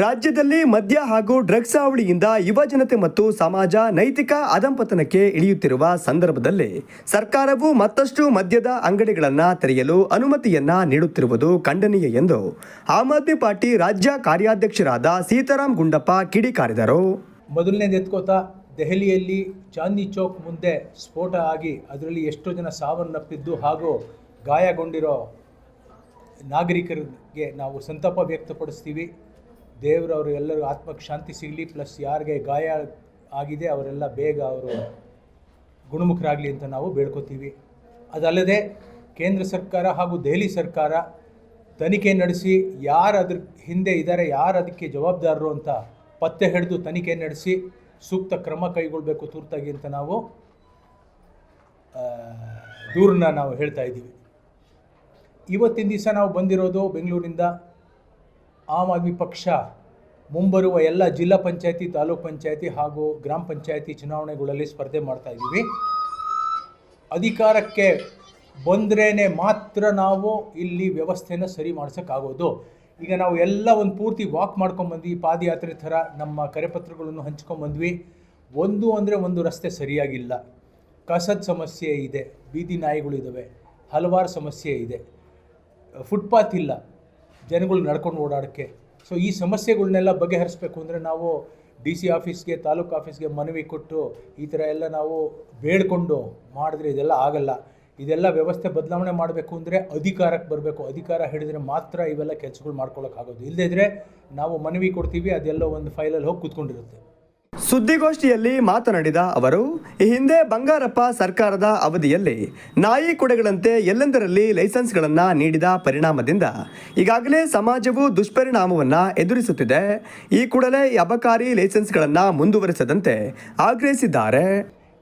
ರಾಜ್ಯದಲ್ಲಿ ಮದ್ಯ ಹಾಗೂ ಡ್ರಗ್ಸ್ ಹಾವಳಿಯಿಂದ ಯುವ ಜನತೆ ಮತ್ತು ಸಮಾಜ ನೈತಿಕ ಅಧಂಪತನಕ್ಕೆ ಇಳಿಯುತ್ತಿರುವ ಸಂದರ್ಭದಲ್ಲಿ ಸರ್ಕಾರವು ಮತ್ತಷ್ಟು ಮದ್ಯದ ಅಂಗಡಿಗಳನ್ನು ತೆರೆಯಲು ಅನುಮತಿಯನ್ನ ನೀಡುತ್ತಿರುವುದು ಖಂಡನೀಯ ಎಂದು ಆಮ್ ಆದ್ಮಿ ಪಾರ್ಟಿ ರಾಜ್ಯ ಕಾರ್ಯಾಧ್ಯಕ್ಷರಾದ ಸೀತಾರಾಮ್ ಗುಂಡಪ್ಪ ಕಿಡಿಕಾರಿದರು ಮೊದಲನೇ ಎತ್ಕೋತಾ ದೆಹಲಿಯಲ್ಲಿ ಚಾಂದಿ ಚೌಕ್ ಮುಂದೆ ಸ್ಫೋಟ ಆಗಿ ಅದರಲ್ಲಿ ಎಷ್ಟೋ ಜನ ಸಾವನ್ನಪ್ಪಿದ್ದು ಹಾಗೂ ಗಾಯಗೊಂಡಿರೋ ನಾಗರಿಕರಿಗೆ ನಾವು ಸಂತಾಪ ವ್ಯಕ್ತಪಡಿಸ್ತೀವಿ. ದೇವರವರು ಎಲ್ಲರೂ ಆತ್ಮಕ್ಕೆ ಶಾಂತಿ ಸಿಗಲಿ ಪ್ಲಸ್ ಯಾರಿಗೆ ಗಾಯ ಆಗಿದೆ ಅವರೆಲ್ಲ ಬೇಗ ಅವರು ಗುಣಮುಖರಾಗಲಿ ಅಂತ ನಾವು ಬೇಡ್ಕೋತೀವಿ. ಅದಲ್ಲದೆ ಕೇಂದ್ರ ಸರ್ಕಾರ ಹಾಗೂ ದೆಹಲಿ ಸರ್ಕಾರ ತನಿಖೆ ನಡೆಸಿ ಯಾರು ಅದ್ರ ಹಿಂದೆ ಇದ್ದಾರೆ ಯಾರು ಅದಕ್ಕೆ ಜವಾಬ್ದಾರರು ಅಂತ ಪತ್ತೆ ಹಿಡಿದು ತನಿಖೆ ನಡೆಸಿ ಸೂಕ್ತ ಕ್ರಮ ಕೈಗೊಳ್ಳಬೇಕು ತುರ್ತಾಗಿ ಅಂತ ನಾವು ದೂರನ್ನ ನಾವು ಹೇಳ್ತಾ ಇದ್ದೀವಿ. ಇವತ್ತಿನ ದಿವಸ ನಾವು ಬಂದಿರೋದು ಬೆಂಗಳೂರಿಂದ ಆಮ್ ಆದ್ಮಿ ಪಕ್ಷ ಮುಂಬರುವ ಎಲ್ಲ ಜಿಲ್ಲಾ ಪಂಚಾಯತಿ, ತಾಲೂಕ್ ಪಂಚಾಯತಿ ಹಾಗೂ ಗ್ರಾಮ ಪಂಚಾಯತಿ ಚುನಾವಣೆಗಳಲ್ಲಿ ಸ್ಪರ್ಧೆ ಮಾಡ್ತಾ ಇದ್ದೀವಿ. ಅಧಿಕಾರಕ್ಕೆ ಬಂದ್ರೇ ಮಾತ್ರ ನಾವು ಇಲ್ಲಿ ವ್ಯವಸ್ಥೆನ ಸರಿ ಮಾಡ್ಸೋಕ್ಕಾಗೋದು. ಈಗ ನಾವು ಎಲ್ಲ ಒಂದು ಪೂರ್ತಿ ವಾಕ್ ಮಾಡ್ಕೊಂಬಂದ್ವಿ ಪಾದಯಾತ್ರೆ ಥರ ನಮ್ಮ ಕರೆಪತ್ರಗಳನ್ನು ಹಂಚ್ಕೊಂಡ್ಬಂದ್ವಿ ಒಂದು ಅಂದರೆ ಒಂದು ರಸ್ತೆ ಸರಿಯಾಗಿಲ್ಲ. ಕಸದ ಸಮಸ್ಯೆ ಇದೆ, ಬೀದಿ ನಾಯಿಗಳಿದ್ದಾವೆ ಹಲವಾರು ಸಮಸ್ಯೆ ಇದೆ. ಫುಟ್ಪಾತ್ ಇಲ್ಲ. ಜನಗಳು ನಡ್ಕೊಂಡು ಓಡಾಡೋಕ್ಕೆ. ಸೊ ಈ ಸಮಸ್ಯೆಗಳನ್ನೆಲ್ಲ ಬಗೆಹರಿಸ್ಬೇಕು ಅಂದರೆ ನಾವು ಡಿ ಸಿ ಆಫೀಸ್ಗೆ ತಾಲೂಕು ಆಫೀಸ್ಗೆ ಮನವಿ ಕೊಟ್ಟು ಈ ಥರ ಎಲ್ಲ ನಾವು ಬೇಡ್ಕೊಂಡು ಮಾಡಿದ್ರೆ ಇದೆಲ್ಲ ಆಗಲ್ಲ. ಇದೆಲ್ಲ ವ್ಯವಸ್ಥೆ ಬದಲಾವಣೆ ಮಾಡಬೇಕು ಅಂದರೆ ಅಧಿಕಾರಕ್ಕೆ ಬರಬೇಕು. ಅಧಿಕಾರ ಹಿಡಿದ್ರೆ ಮಾತ್ರ ಇವೆಲ್ಲ ಕೆಲಸಗಳು ಮಾಡ್ಕೊಳ್ಳೋಕ್ಕಾಗೋದು ಇಲ್ಲದೇ ಇದ್ದರೆ ನಾವು ಮನವಿ ಕೊಡ್ತೀವಿ, ಅದೆಲ್ಲ ಒಂದು ಫೈಲಲ್ಲಿ ಹೋಗಿ ಕೂತ್ಕೊಂಡಿರುತ್ತೆ. ಸುದ್ದಿಗೋಷ್ಠಿಯಲ್ಲಿ ಮಾತನಾಡಿದ ಅವರು, ಈ ಹಿಂದೆ ಬಂಗಾರಪ್ಪ ಸರ್ಕಾರದ ಅವಧಿಯಲ್ಲಿ ನಾಯಿ ಕೊಡೆಗಳಂತೆ ಎಲ್ಲೆಂದರಲ್ಲಿ ಲೈಸೆನ್ಸ್ಗಳನ್ನು ನೀಡಿದ ಪರಿಣಾಮದಿಂದ ಈಗಾಗಲೇ ಸಮಾಜವು ದುಷ್ಪರಿಣಾಮವನ್ನು ಎದುರಿಸುತ್ತಿದೆ. ಈ ಕೂಡಲೇ ಈ ಅಬಕಾರಿ ಲೈಸೆನ್ಸ್ಗಳನ್ನು ಮುಂದುವರಿಸದಂತೆ ಆಗ್ರಹಿಸಿದ್ದಾರೆ.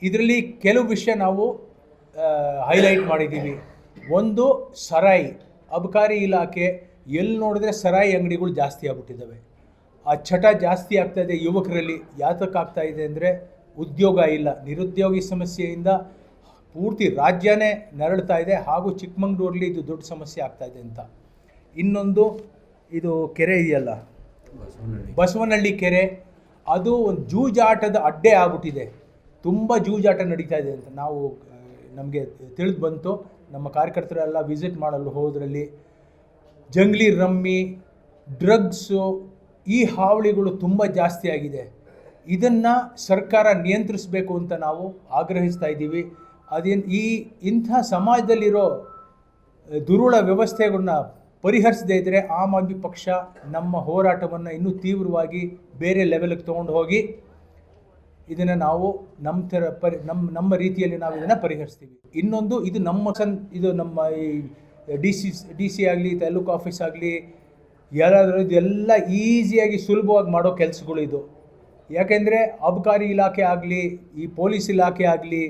ಇದರಲ್ಲಿ ಕೆಲವು ವಿಷಯ ನಾವು ಹೈಲೈಟ್ ಮಾಡಿದ್ದೀವಿ. ಒಂದು, ಸರಾಯಿ. ಅಬಕಾರಿ ಇಲಾಖೆ ಎಲ್ಲಿ ನೋಡಿದ್ರೆ ಸರಾಯಿ ಅಂಗಡಿಗಳು ಜಾಸ್ತಿ ಆಗ್ಬಿಟ್ಟಿದ್ದಾವೆ. ಆ ಚಟ ಜಾಸ್ತಿ ಆಗ್ತಾ ಇದೆ ಯುವಕರಲ್ಲಿ ಯಾತಕ್ಕೆ ಆಗ್ತಾ ಇದೆ ಅಂದರೆ ಉದ್ಯೋಗ ಇಲ್ಲ. ನಿರುದ್ಯೋಗಿ ಸಮಸ್ಯೆಯಿಂದ ಪೂರ್ತಿ ರಾಜ್ಯನೇ ನರಳ್ತಾ ಇದೆ ಹಾಗೂ ಚಿಕ್ಕಮಂಗ್ಳೂರಲ್ಲಿ ಇದು ದೊಡ್ಡ ಸಮಸ್ಯೆ ಆಗ್ತಾ ಇದೆ ಅಂತ. ಇನ್ನೊಂದು ಇದು ಕೆರೆ ಇದೆಯಲ್ಲ? ಬಸವನಹಳ್ಳಿ. ಕೆರೆ. ಅದು ಒಂದು ಜೂಜಾಟದ ಅಡ್ಡೆ ಆಗ್ಬಿಟ್ಟಿದೆ. ತುಂಬ ಜೂಜಾಟ ನಡೀತಾ ಇದೆ ಅಂತ ನಾವು ನಮಗೆ ತಿಳಿದು ಬಂತು. ನಮ್ಮ ಕಾರ್ಯಕರ್ತರೆಲ್ಲ ವಿಸಿಟ್ ಮಾಡಲು ಹೋದ್ರಲ್ಲಿ ಜಂಗ್ಲಿ ರಮ್ಮಿ ಡ್ರಗ್ಸು ಈ ಹಾವಳಿಗಳು ತುಂಬ ಜಾಸ್ತಿ ಆಗಿದೆ. ಇದನ್ನು ಸರ್ಕಾರ ನಿಯಂತ್ರಿಸಬೇಕು ಅಂತ ನಾವು ಆಗ್ರಹಿಸ್ತಾ ಇದ್ದೀವಿ. ಅದೇನು ಈ ಇಂಥ ಸಮಾಜದಲ್ಲಿರೋ ದುರುಳ ವ್ಯವಸ್ಥೆಗಳನ್ನ ಪರಿಹರಿಸದೇ ಇದ್ದರೆ ಆಮ್ ಆದ್ಮಿ ಪಕ್ಷ ನಮ್ಮ ಹೋರಾಟವನ್ನು ಇನ್ನೂ ತೀವ್ರವಾಗಿ ಬೇರೆ ಲೆವೆಲ್ಗೆ ತೊಗೊಂಡು ಹೋಗಿ ಇದನ್ನು ನಾವು ನಮ್ಮ ಥರ ಪರಿ ನಮ್ಮ ನಮ್ಮ ರೀತಿಯಲ್ಲಿ ನಾವು ಇದನ್ನು ಪರಿಹರಿಸ್ತೀವಿ. ಇನ್ನೊಂದು ಇದು ನಮ್ಮ ಸನ್, ಇದು ನಮ್ಮ ಈ ಡಿ ಸಿ ಡಿ ಸಿ ಆಗಲಿ, ತಾಲೂಕು ಆಫೀಸ್ ಆಗಲಿ ಯಾರಾದರೂ ಇದೆಲ್ಲ ಈಸಿಯಾಗಿ ಸುಲಭವಾಗಿ ಮಾಡೋ ಕೆಲಸಗಳು ಇದು. ಯಾಕೆಂದರೆ ಅಬಕಾರಿ ಇಲಾಖೆ ಆಗಲಿ, ಈ ಪೊಲೀಸ್ ಇಲಾಖೆ ಆಗಲಿ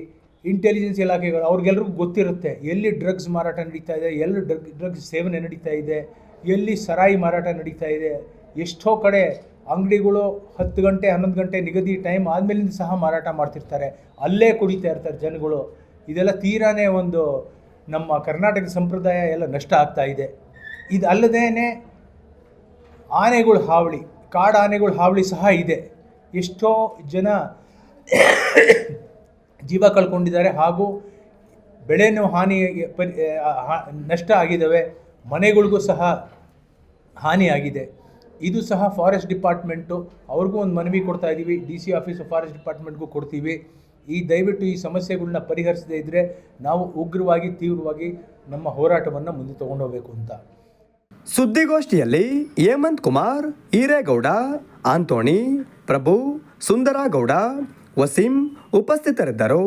ಇಂಟೆಲಿಜೆನ್ಸ್ ಇಲಾಖೆಗಳು ಅವ್ರಿಗೆಲ್ರಿಗೂ ಗೊತ್ತಿರುತ್ತೆ, ಎಲ್ಲಿ ಡ್ರಗ್ಸ್ ಮಾರಾಟ ನಡೀತಾ ಇದೆ, ಎಲ್ಲಿ ಡ್ರಗ್ ಡ್ರಗ್ಸ್ ಸೇವನೆ ನಡೀತಾ ಇದೆ, ಎಲ್ಲಿ ಸರಾಯಿ ಮಾರಾಟ ನಡೀತಾ ಇದೆ, ಎಷ್ಟೋ ಕಡೆ ಅಂಗಡಿಗಳು ಹತ್ತು ಗಂಟೆ, ಹನ್ನೊಂದು ಗಂಟೆ ನಿಗದಿ ಟೈಮ್ ಆದಮೇಲಿಂದ ಸಹ ಮಾರಾಟ ಮಾಡ್ತಿರ್ತಾರೆ. ಅಲ್ಲೇ ಕುಡಿತಾ ಇರ್ತಾರೆ ಜನಗಳು. ಇದೆಲ್ಲ ತೀರಾನೇ ಒಂದು ನಮ್ಮ ಕರ್ನಾಟಕ ಸಂಪ್ರದಾಯ ಎಲ್ಲ ನಷ್ಟ ಆಗ್ತಾ ಇದೆ. ಇದು ಅಲ್ಲದೇನೆ ಆನೆಗಳ ಹಾವಳಿ, ಕಾಡು ಆನೆಗಳ ಹಾವಳಿ ಸಹ ಇದೆ. ಎಷ್ಟೋ ಜನ ಜೀವ ಕಳ್ಕೊಂಡಿದ್ದಾರೆ ಹಾಗೂ ಬೆಳೆನೂ ಹಾನಿ ಪರಿ ನಷ್ಟ ಆಗಿದ್ದಾವೆ. ಮನೆಗಳಿಗೂ ಸಹ ಹಾನಿಯಾಗಿದೆ ಇದು ಸಹ ಫಾರೆಸ್ಟ್ ಡಿಪಾರ್ಟ್ಮೆಂಟು ಅವ್ರಿಗೂ ಒಂದು ಮನವಿ ಕೊಡ್ತಾ ಇದ್ದೀವಿ ಡಿ ಸಿ ಆಫೀಸು ಫಾರೆಸ್ಟ್ ಡಿಪಾರ್ಟ್ಮೆಂಟ್ಗೂ ಕೊಡ್ತೀವಿ. ಈ ದಯವಿಟ್ಟು ಈ ಸಮಸ್ಯೆಗಳನ್ನ ಪರಿಹರಿಸದೇ ಇದ್ದರೆ ನಾವು ಉಗ್ರವಾಗಿ, ತೀವ್ರವಾಗಿ ನಮ್ಮ ಹೋರಾಟವನ್ನು ಮುಂದೆ ತೊಗೊಂಡೋಗ್ಬೇಕು ಅಂತ. ಸುದ್ದಿಗೋಷ್ಠಿಯಲ್ಲಿ ಹೇಮಂತ್ ಕುಮಾರ್ ಈರೇಗೌಡ ಆಂತೋಣಿ ಪ್ರಭು ಸುಂದರಗೌಡ ವಸೀಂ ಉಪಸ್ಥಿತರಿದ್ದರು.